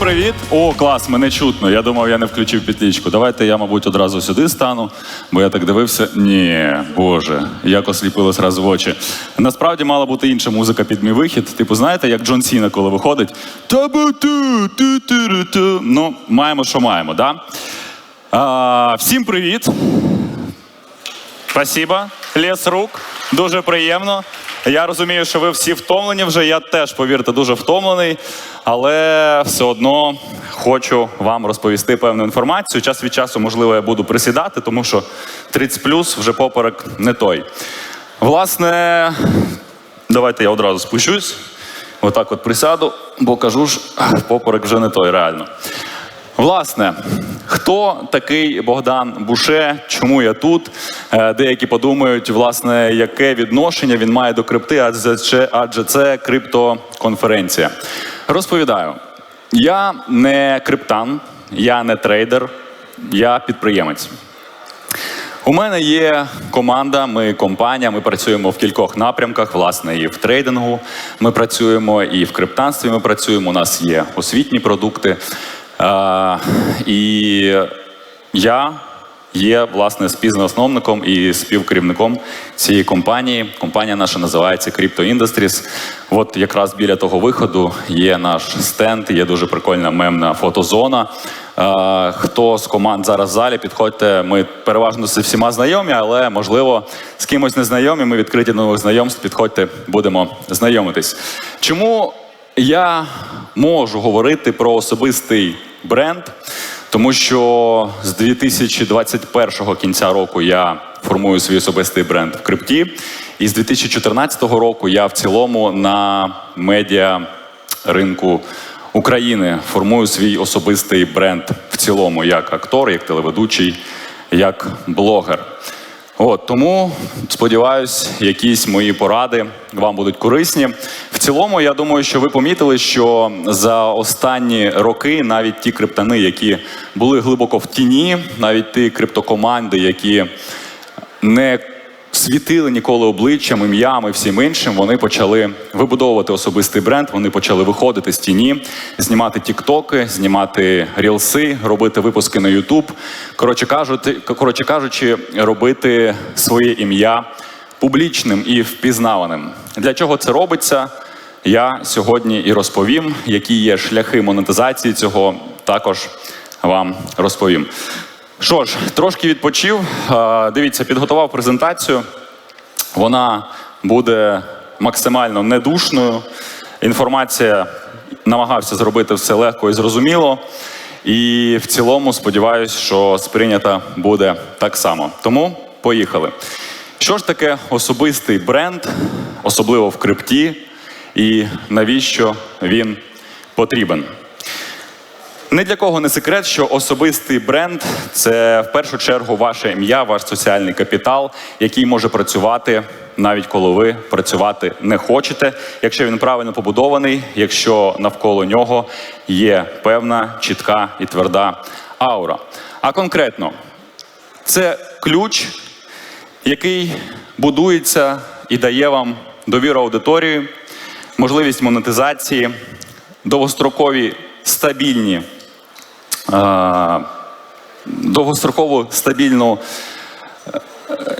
привіт! О, клас, мене чутно. Я думав, я не включив петлічку. Давайте я, мабуть, одразу сюди стану, бо я так дивився. Ні, боже, як осліпило зразу в очі. Насправді мала бути інша музика під мій вихід. Типу, знаєте, як Джон Сіна, коли виходить. Ну, маємо, що маємо, да? А, всім привіт! Спасибо, лес рук. Дуже приємно. Я розумію, що ви всі втомлені вже. Я теж, повірте, дуже втомлений, але все одно хочу вам розповісти певну інформацію. Час від часу, можливо, я буду присідати, тому що 30 плюс вже поперек не той. Власне, давайте я одразу спущусь. Отак от присяду, бо кажу ж, поперек вже не той реально. Власне, хто такий Богдан Буше? Чому я тут? Е, Деякі подумають, власне, яке відношення він має до крипти, адже це, адже це криптоконференція. Розповідаю, я не криптан, я не трейдер, я підприємець. У мене є команда, ми компанія, ми працюємо в кількох напрямках, власне, і в трейдингу ми працюємо, і в криптанстві ми працюємо. У нас є освітні продукти. Е, і я є власне співзасновником і співкерівником цієї компанії. Компанія наша називається Crypto Industries. От якраз біля того виходу є наш стенд, є дуже прикольна мемна фотозона. Е, Хто з команд зараз в залі, підходьте. Ми переважно з всіма знайомі, але можливо з кимось не знайомі. Ми відкриті нових знайомств. Підходьте, будемо знайомитись. Чому я можу говорити про особистий бренд? Тому що з 2021 кінця року я формую свій особистий бренд в крипті, і з 2014 року я в цілому на медіа ринку України формую свій особистий бренд в цілому, як актор, як телеведучий, як блогер. От тому сподіваюсь, якісь мої поради вам будуть корисні. В цілому, я думаю, що ви помітили, що за останні роки навіть ті криптани, які були глибоко в тіні, навіть ті криптокоманди, які не світили ніколи обличчям, ім'ям і всім іншим, вони почали вибудовувати особистий бренд, вони почали виходити з тіні, знімати тіктоки, знімати рілси, робити випуски на Ютуб. Коротше кажучи, коротше кажучи, робити своє ім'я публічним і впізнаваним. Для чого це робиться? Я сьогодні і розповім, які є шляхи монетизації цього, також вам розповім. Що ж, трошки відпочив. Дивіться, підготував презентацію. Вона буде максимально недушною. Інформація намагався зробити все легко і зрозуміло. І в цілому сподіваюся, що сприйнята буде так само. Тому поїхали. Що ж таке особистий бренд, особливо в крипті, і навіщо він потрібен? Ні для кого не секрет, що особистий бренд це в першу чергу ваше ім'я, ваш соціальний капітал, який може працювати навіть коли ви працювати не хочете, якщо він правильно побудований, якщо навколо нього є певна чітка і тверда аура. А конкретно, це ключ, який будується і дає вам довіру аудиторії, можливість монетизації, довгострокові стабільні довгострокову стабільну, е,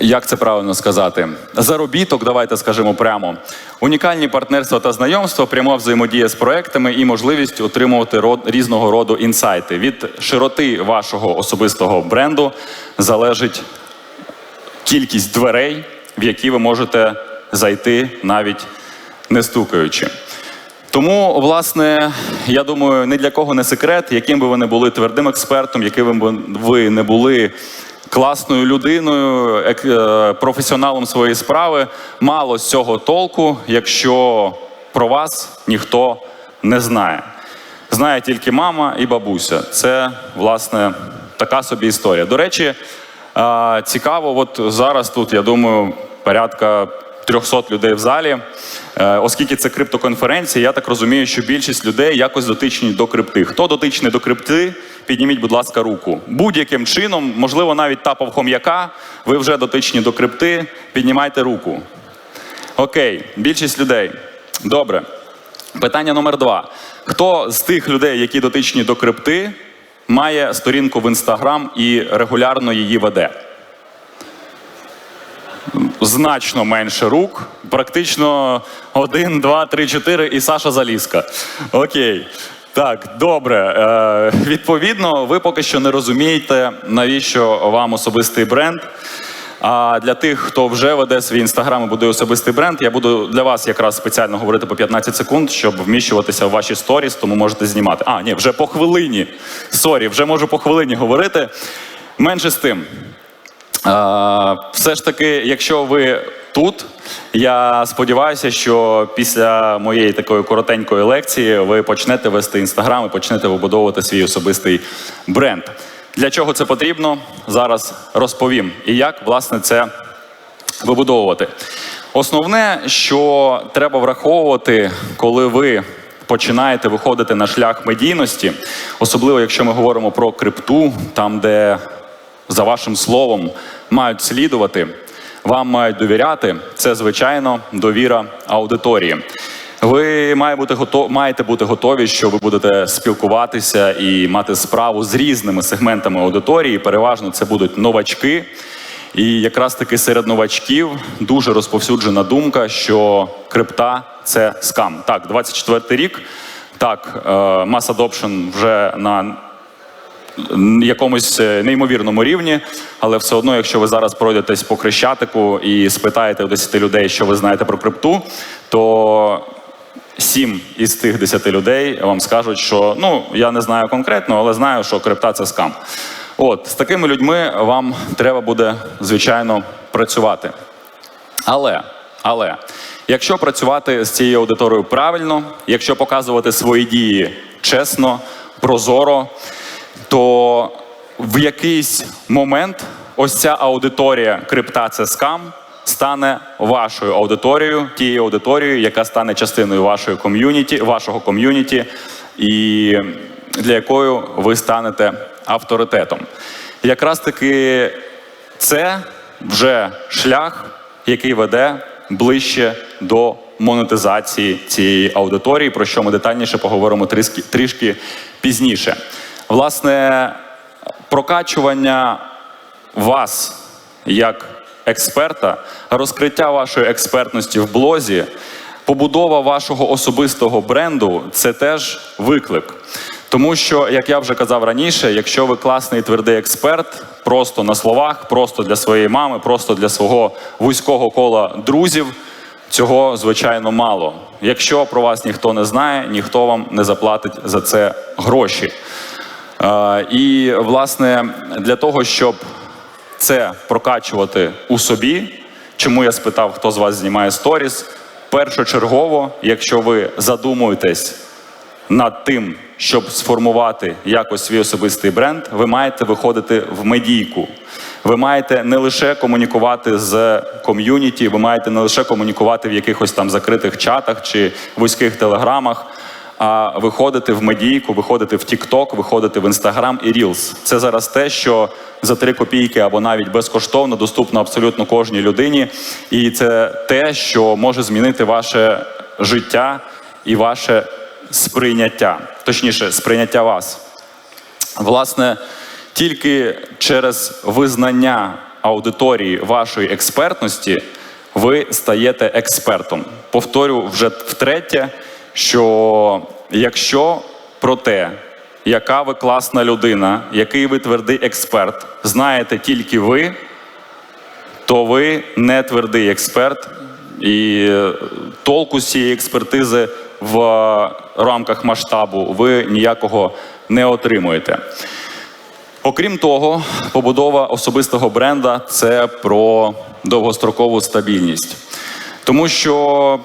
як це правильно сказати, заробіток, давайте скажемо прямо, унікальні партнерства та знайомства, пряма взаємодія з проектами і можливість отримувати різного роду інсайти. Від широти вашого особистого бренду залежить кількість дверей, в які ви можете зайти навіть не стукаючи. Тому, власне, я думаю, ні для кого не секрет, яким би ви не були твердим експертом, яким би ви не були класною людиною, е, професіоналом своєї справи, мало з цього толку, якщо про вас ніхто не знає. Знає тільки мама і бабуся. Це, власне, така собі історія. До речі, цікаво, от зараз тут, я думаю, порядка 300 людей в залі. Е, Оскільки це криптоконференція, я так розумію, що більшість людей якось дотичні до крипти. Хто дотичний до крипти, підніміть, будь ласка, руку. Будь-яким чином, можливо, навіть тапав хом'яка, ви вже дотичні до крипти, піднімайте руку. Окей, більшість людей. Добре. Питання номер два. Хто з тих людей, які дотичні до крипти, має сторінку в інстаграм і регулярно її веде? Значно менше рук, практично один, два, три, чотири і Саша Залізка. Окей. Так, добре. Е, відповідно, ви поки що не розумієте, навіщо вам особистий бренд. А для тих, хто вже веде свій інстаграм і будує особистий бренд, я буду для вас якраз спеціально говорити по 15 секунд, щоб вміщуватися в ваші сторіс, тому можете знімати. А, ні, вже по хвилині. Сорі, вже можу по хвилині говорити. Менше з тим. Все ж таки, якщо ви тут, я сподіваюся, що після моєї такої коротенької лекції ви почнете вести інстаграм і почнете вибудовувати свій особистий бренд. Для чого це потрібно? Зараз розповім. І як, власне, це вибудовувати. Основне, що треба враховувати, коли ви починаєте виходити на шлях медійності, особливо якщо ми говоримо про крипту, там, де за вашим словом мають слідувати, вам мають довіряти, це звичайно довіра аудиторії. Ви має бути готов, маєте бути готові, що ви будете спілкуватися і мати справу з різними сегментами аудиторії. Переважно це будуть новачки. І якраз таки серед новачків дуже розповсюджена думка, що крипта це скам. Так, 24 рік. Так, е, mass adoption вже на якомусь е, неймовірному рівні, але все одно, якщо ви зараз пройдетесь по хрещатику і спитаєте у 10 людей, що ви знаєте про крипту, то сім із тих 10 людей вам скажуть, що ну я не знаю конкретно, але знаю, що крипта це скам. От з такими людьми вам треба буде звичайно працювати. Але, але, якщо працювати з цією аудиторією правильно, якщо показувати свої дії чесно, прозоро, то в якийсь момент ось ця аудиторія крипта це скам стане вашою аудиторією, тією аудиторією, яка стане частиною вашої ком'юніті, вашого ком'юніті, і для якої ви станете авторитетом. Якраз таки це вже шлях, який веде ближче до монетизації цієї аудиторії, про що ми детальніше поговоримо трішки, пізніше. Власне, прокачування вас як експерта, розкриття вашої експертності в блозі, побудова вашого особистого бренду це теж виклик. Тому що, як я вже казав раніше, якщо ви класний твердий експерт, просто на словах, просто для своєї мами, просто для свого вузького кола друзів, цього звичайно мало. Якщо про вас ніхто не знає, ніхто вам не заплатить за це гроші. І, власне, для того, щоб це прокачувати у собі, чому я спитав, хто з вас знімає сторіс, першочергово, якщо ви задумуєтесь над тим, щоб сформувати якось свій особистий бренд, ви маєте виходити в медійку. Ви маєте не лише комунікувати з ком'юніті, ви маєте не лише комунікувати в якихось там закритих чатах чи вузьких телеграмах, а виходити в медійку, виходити в TikTok, виходити в Instagram і Reels. Це зараз те, що за 3 копійки або навіть безкоштовно доступно абсолютно кожній людині. І це те, що може змінити ваше життя і ваше сприйняття, точніше, сприйняття вас. Власне, тільки через визнання аудиторії вашої експертності ви стаєте експертом. Повторю вже втретє, що якщо про те, яка ви класна людина, який ви твердий експерт, знаєте тільки ви, то ви не твердий експерт, і е, толку з цієї експертизи в рамках масштабу ви ніякого не отримуєте. Окрім того, побудова особистого бренда це про довгострокову стабільність. Тому що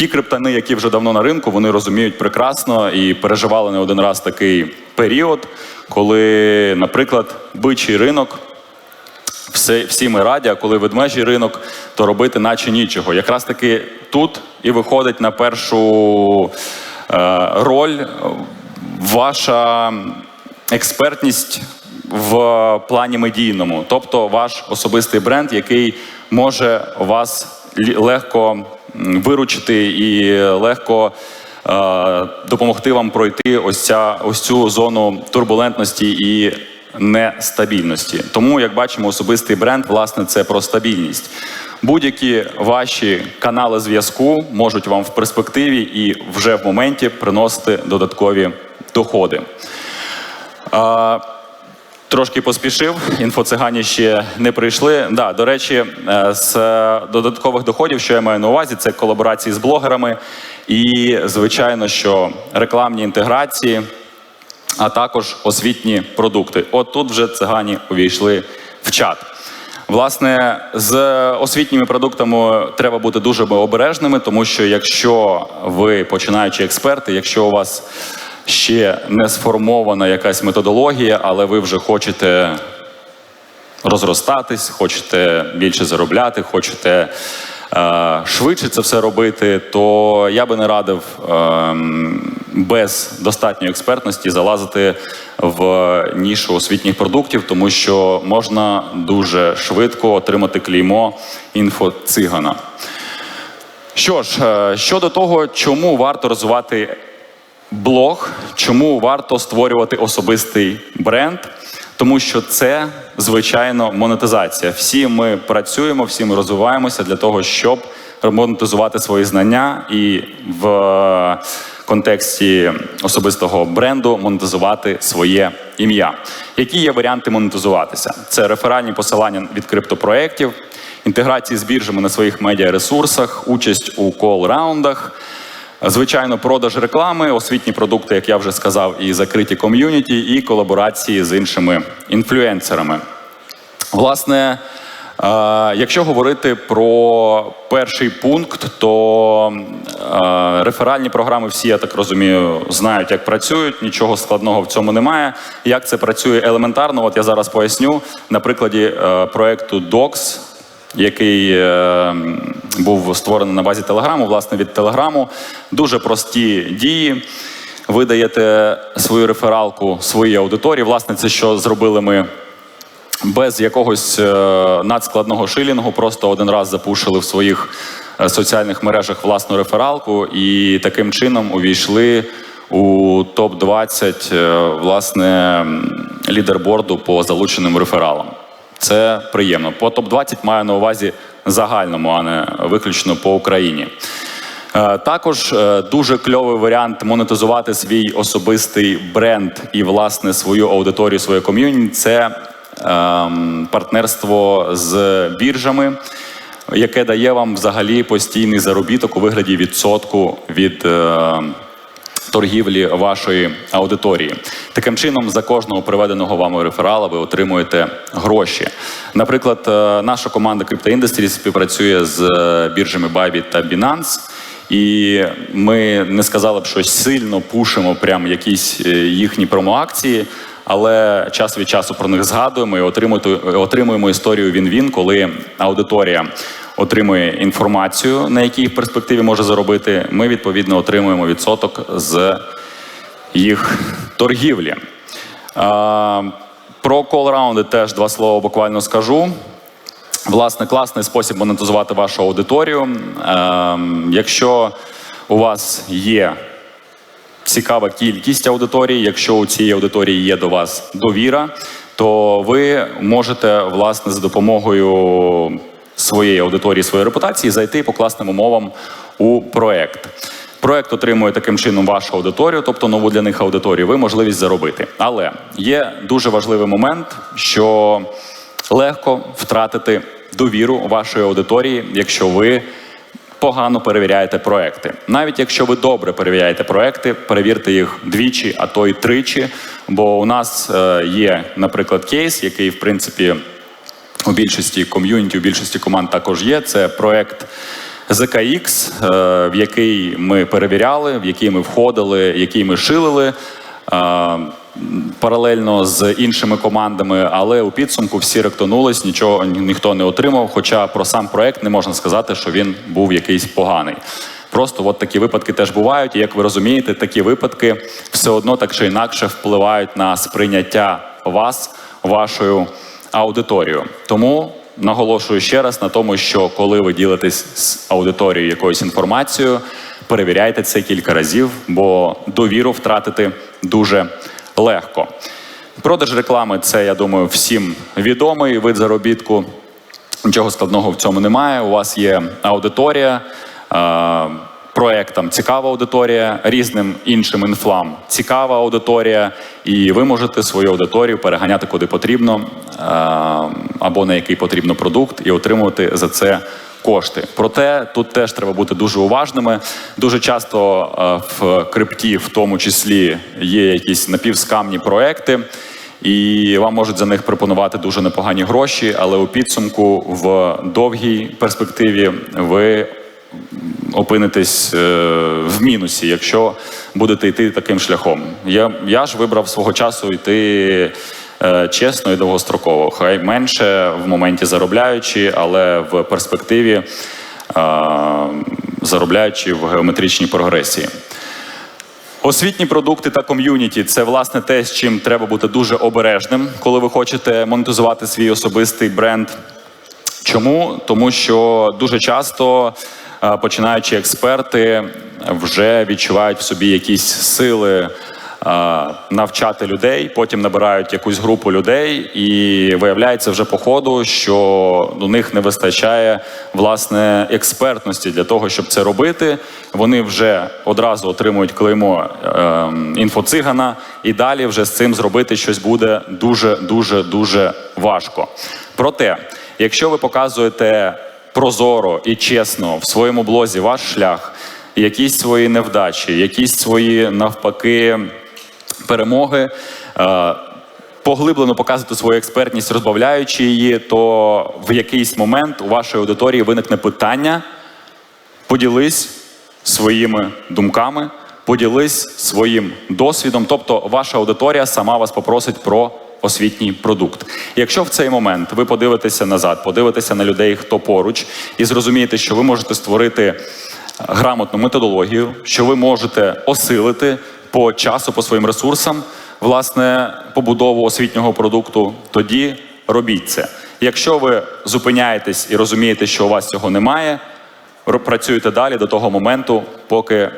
ті криптани, які вже давно на ринку, вони розуміють прекрасно і переживали не один раз такий період, коли, наприклад, бичий ринок. Все, всі ми раді, а коли ведмежий ринок, то робити наче нічого. Якраз таки тут і виходить на першу е, роль ваша експертність в плані медійному, тобто ваш особистий бренд, який може вас легко виручити і легко е, допомогти вам пройти ось, ця, ось цю зону турбулентності і нестабільності. Тому, як бачимо, особистий бренд, власне, це про стабільність. Будь-які ваші канали зв'язку можуть вам в перспективі і вже в моменті приносити додаткові доходи. Трошки поспішив, інфоцигані ще не прийшли. Да, до речі, е, з додаткових доходів, що я маю на увазі, це колаборації з блогерами і, звичайно, що рекламні інтеграції, а також освітні продукти. От тут вже цигані увійшли в чат. Власне, з освітніми продуктами треба бути дуже обережними, тому що якщо ви починаючі експерти, якщо у вас ще не сформована якась методологія, але ви вже хочете розростатись, хочете більше заробляти, хочете е, швидше це все робити, то я би не радив е, без достатньої експертності залазити в нішу освітніх продуктів, тому що можна дуже швидко отримати клеймо інфоцигана. Що ж, е, щодо того, чому варто розвивати блог, чому варто створювати особистий бренд, тому що це звичайно монетизація. Всі ми працюємо, всі ми розвиваємося для того, щоб монетизувати свої знання і в контексті особистого бренду монетизувати своє ім'я. Які є варіанти монетизуватися? Це реферальні посилання від криптопроєктів, інтеграції з біржами на своїх медіаресурсах, участь у кол-раундах. Звичайно, продаж реклами, освітні продукти, як я вже сказав, і закриті ком'юніті, і колаборації з іншими інфлюенсерами. Власне, е, якщо говорити про перший пункт, то е, реферальні програми всі, я так розумію, знають, як працюють. Нічого складного в цьому немає. Як це працює елементарно? От я зараз поясню на прикладі е, проекту Docs який е, був створений на базі Телеграму, власне, від Телеграму. Дуже прості дії. Ви даєте свою рефералку своїй аудиторії. Власне, це що зробили ми без якогось е, надскладного шилінгу, просто один раз запушили в своїх е, соціальних мережах власну рефералку і таким чином увійшли у топ 20 е, власне лідерборду по залученим рефералам. Це приємно. По топ-20 маю на увазі загальному, а не виключно по Україні. Е, Також е, дуже кльовий варіант монетизувати свій особистий бренд і власне свою аудиторію, своє ком'юніті це ем, партнерство з біржами, яке дає вам взагалі постійний заробіток у вигляді відсотку від. е, торгівлі вашої аудиторії. Таким чином, за кожного приведеного вами реферала ви отримуєте гроші. Наприклад, е, наша команда Crypto Industries співпрацює з е, біржами Bybit та Binance. І ми не сказали б, що сильно пушимо прям якісь е, їхні промоакції, але час від часу про них згадуємо і отримуємо, історію він-він, коли аудиторія отримує інформацію, на якій в перспективі може заробити. Ми відповідно отримуємо відсоток з їх торгівлі. Про кол-раунди теж два слова буквально скажу. Власне, класний спосіб монетизувати вашу аудиторію. Якщо у вас є цікава кількість аудиторії, якщо у цій аудиторії є до вас довіра, то ви можете власне за допомогою своєї аудиторії, своєї репутації зайти по класним умовам у проект. Проект отримує таким чином вашу аудиторію, тобто нову для них аудиторію, ви можливість заробити. Але є дуже важливий момент, що легко втратити довіру вашої аудиторії, якщо ви погано перевіряєте проекти. Навіть якщо ви добре перевіряєте проекти, перевірте їх двічі, а то й тричі. Бо у нас е, є, наприклад, кейс, який в принципі у більшості ком'юніті, у більшості команд також є. Це проект ZKX, е, в який ми перевіряли, в який ми входили, який ми шилили. е, Паралельно з іншими командами, але у підсумку всі ректонулись, нічого ніхто не отримав. Хоча про сам проект не можна сказати, що він був якийсь поганий. Просто от такі випадки теж бувають. І як ви розумієте, такі випадки все одно так чи інакше впливають на сприйняття вас, вашою аудиторією. Тому наголошую ще раз на тому, що коли ви ділитесь з аудиторією якоюсь інформацією, перевіряйте це кілька разів, бо довіру втратити дуже легко. Продаж реклами це, я думаю, всім відомий вид заробітку. Нічого складного в цьому немає. У вас є аудиторія. Проектам цікава аудиторія, різним іншим інфлам цікава аудиторія, і ви можете свою аудиторію переганяти куди потрібно е, або на який потрібно продукт і отримувати за це кошти. Проте тут теж треба бути дуже уважними. Дуже часто е, в крипті, в тому числі, є якісь напівскамні проекти. І вам можуть за них пропонувати дуже непогані гроші, але у підсумку в довгій перспективі ви опинитесь е, в мінусі, якщо будете йти таким шляхом. Я, я ж вибрав свого часу йти е, чесно і довгостроково. Хай менше в моменті заробляючи, але в перспективі е, заробляючи в геометричній прогресії. Освітні продукти та ком'юніті це власне те, з чим треба бути дуже обережним, коли ви хочете монетизувати свій особистий бренд. Чому? Тому що дуже часто починаючи експерти вже відчувають в собі якісь сили навчати людей, потім набирають якусь групу людей, і виявляється вже по ходу, що у них не вистачає власне експертності для того, щоб це робити. Вони вже одразу отримують клеймо е, інфоцигана, і далі вже з цим зробити щось буде дуже дуже дуже важко. Проте, якщо ви показуєте прозоро і чесно в своєму блозі ваш шлях, якісь свої невдачі, якісь свої навпаки перемоги. е, Поглиблено показувати свою експертність, розбавляючи її, то в якийсь момент у вашої аудиторії виникне питання. Поділись своїми думками, поділись своїм досвідом. Тобто, ваша аудиторія сама вас попросить про освітній продукт. Якщо в цей момент ви подивитеся назад, подивитеся на людей, хто поруч, і зрозумієте, що ви можете створити грамотну методологію, що ви можете осилити по часу, по своїм ресурсам, власне, побудову освітнього продукту, тоді робіть це. Якщо ви зупиняєтесь і розумієте, що у вас цього немає, працюєте далі до того моменту, поки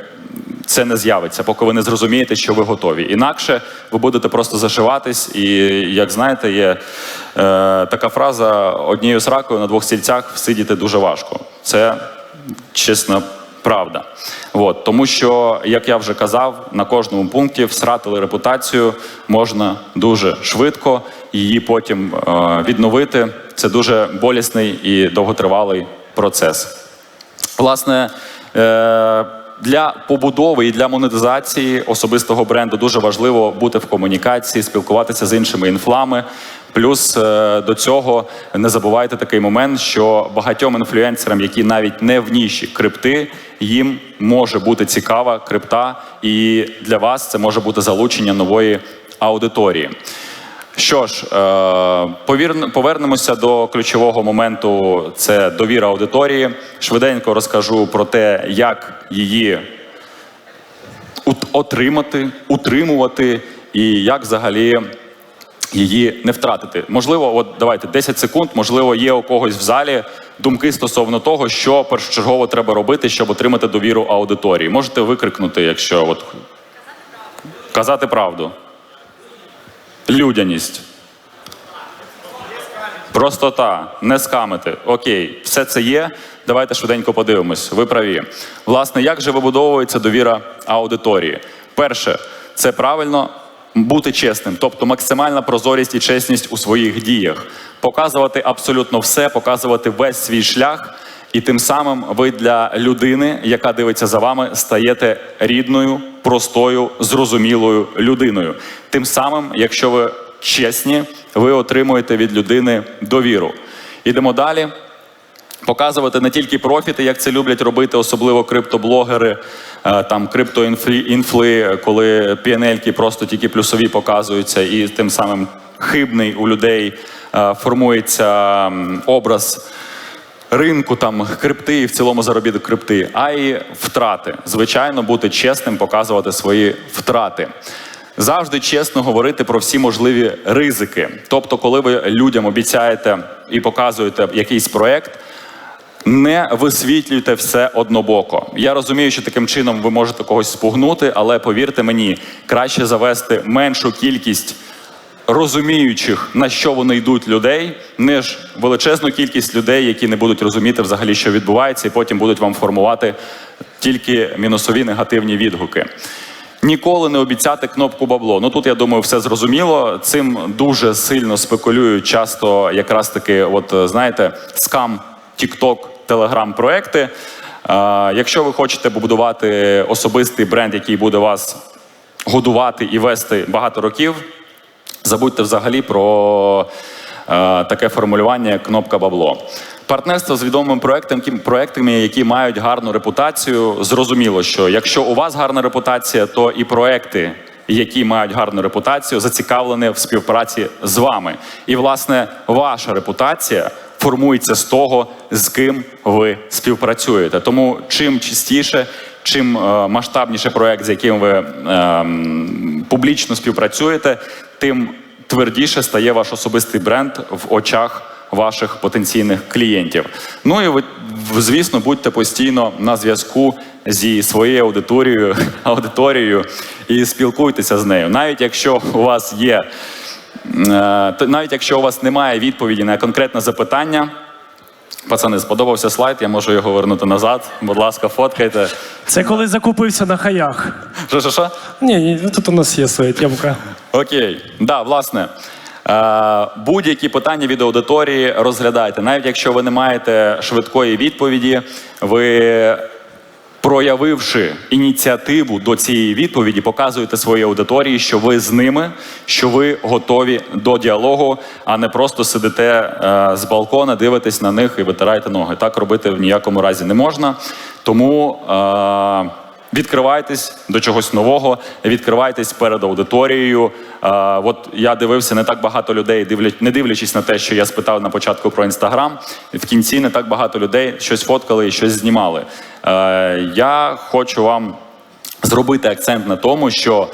це не з'явиться, поки ви не зрозумієте, що ви готові. Інакше ви будете просто зашиватись, і як знаєте, є е, така фраза: однією сракою на двох стільцях сидіти дуже важко. Це чесна правда. От, тому що, як я вже казав, на кожному пункті всратили репутацію можна дуже швидко, її потім е, відновити. Це дуже болісний і довготривалий процес. Власне, е, для побудови і для монетизації особистого бренду дуже важливо бути в комунікації, спілкуватися з іншими інфлами. Плюс е, до цього не забувайте такий момент, що багатьом інфлюенсерам, які навіть не в ніші крипти, їм може бути цікава крипта, і для вас це може бути залучення нової аудиторії. Що ж, е, повернемося до ключового моменту: це довіра аудиторії. Швиденько розкажу про те, як її отримати, утримувати і як взагалі її не втратити. Можливо, от давайте 10 секунд. Можливо, є у когось в залі думки стосовно того, що першочергово треба робити, щоб отримати довіру аудиторії. Можете викрикнути, якщо от казати правду. Людяність. Простота, не скамити. Окей, все це є. Давайте швиденько подивимось. Ви праві. Власне, як же вибудовується довіра аудиторії? Перше, це правильно бути чесним, тобто максимальна прозорість і чесність у своїх діях, показувати абсолютно все, показувати весь свій шлях. І тим самим ви для людини, яка дивиться за вами, стаєте рідною, простою, зрозумілою людиною. Тим самим, якщо ви чесні, ви отримуєте від людини довіру. Ідемо далі. Показувати не тільки профіти, як це люблять робити, особливо криптоблогери, е, там криптоінфли, коли піанельки просто тільки плюсові показуються, і тим самим хибний у людей е, формується образ ринку, там крипти і в цілому заробіток крипти, а й втрати. Звичайно, бути чесним, показувати свої втрати. Завжди чесно говорити про всі можливі ризики. Тобто, коли ви людям обіцяєте і показуєте якийсь проект, Не висвітлюйте все однобоко. Я розумію, що таким чином ви можете когось спугнути, але повірте мені, краще завести меншу кількість розуміючих, на що вони йдуть людей, ніж величезну кількість людей, які не будуть розуміти взагалі, що відбувається, і потім будуть вам формувати тільки мінусові негативні відгуки. Ніколи не обіцяти кнопку бабло. Ну тут я думаю, все зрозуміло. Цим дуже сильно спекулюють часто, якраз таки, от знаєте, скам, TikTok, Telegram проекти. Е, якщо ви хочете побудувати особистий бренд, який буде вас годувати і вести багато років, забудьте взагалі про е, таке формулювання, як кнопка бабло. Партнерство з відомими проектами, які мають гарну репутацію. Зрозуміло, що якщо у вас гарна репутація, то і проекти, які мають гарну репутацію, зацікавлені в співпраці з вами. І, власне, ваша репутація формується з того, з ким ви співпрацюєте. Тому чим частіше, чим е, масштабніше проект, з яким ви ем, публічно співпрацюєте, тим твердіше стає ваш особистий бренд в очах ваших потенційних клієнтів. Ну і ви, звісно, будьте постійно на зв'язку зі своєю аудиторією, аудиторією і спілкуйтеся з нею. Навіть якщо у вас є, е, навіть якщо у вас немає відповіді на конкретне запитання. Пацани, сподобався слайд, я можу його вернути назад. Будь ласка, фоткайте. Це коли закупився на хаях. Що, що, що? Ні, ні, тут у нас є своя тємка. Окей, да, власне. Е, будь-які питання від аудиторії розглядайте. Навіть якщо ви не маєте швидкої відповіді, ви проявивши ініціативу до цієї відповіді, показуєте своїй аудиторії, що ви з ними, що ви готові до діалогу, а не просто сидите е, з балкона, дивитесь на них і витираєте ноги. Так робити в ніякому разі не можна. Тому. Е, Відкривайтесь до чогось нового, відкривайтесь перед аудиторією. Е, от я дивився, не так багато людей, дивлять, не дивлячись на те, що я спитав на початку про інстаграм. В кінці не так багато людей щось фоткали і щось знімали. Е, я хочу вам зробити акцент на тому, що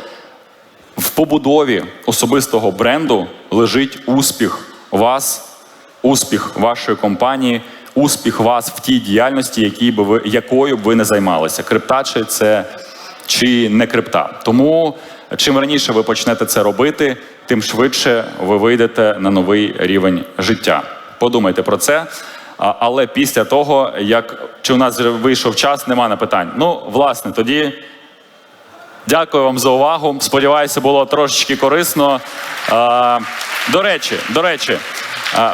в побудові особистого бренду лежить успіх вас, успіх вашої компанії, успіх вас в тій діяльності, якій би ви, якою б ви не займалися. Крипта чи це чи не крипта. Тому чим раніше ви почнете це робити, тим швидше ви вийдете на новий рівень життя. Подумайте про це. Але після того, як чи у нас вийшов час, нема на питань. Ну, власне, тоді Дякую вам за увагу. Сподіваюся, було трошечки корисно. До речі, до речі,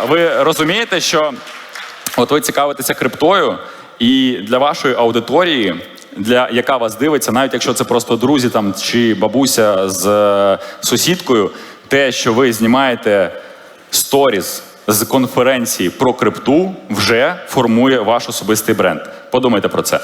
ви розумієте, що от ви цікавитеся криптою, і для вашої аудиторії, для яка вас дивиться, навіть якщо це просто друзі там чи бабуся з е, сусідкою, те, що ви знімаєте сторіз з конференції про крипту, вже формує ваш особистий бренд. Подумайте про це.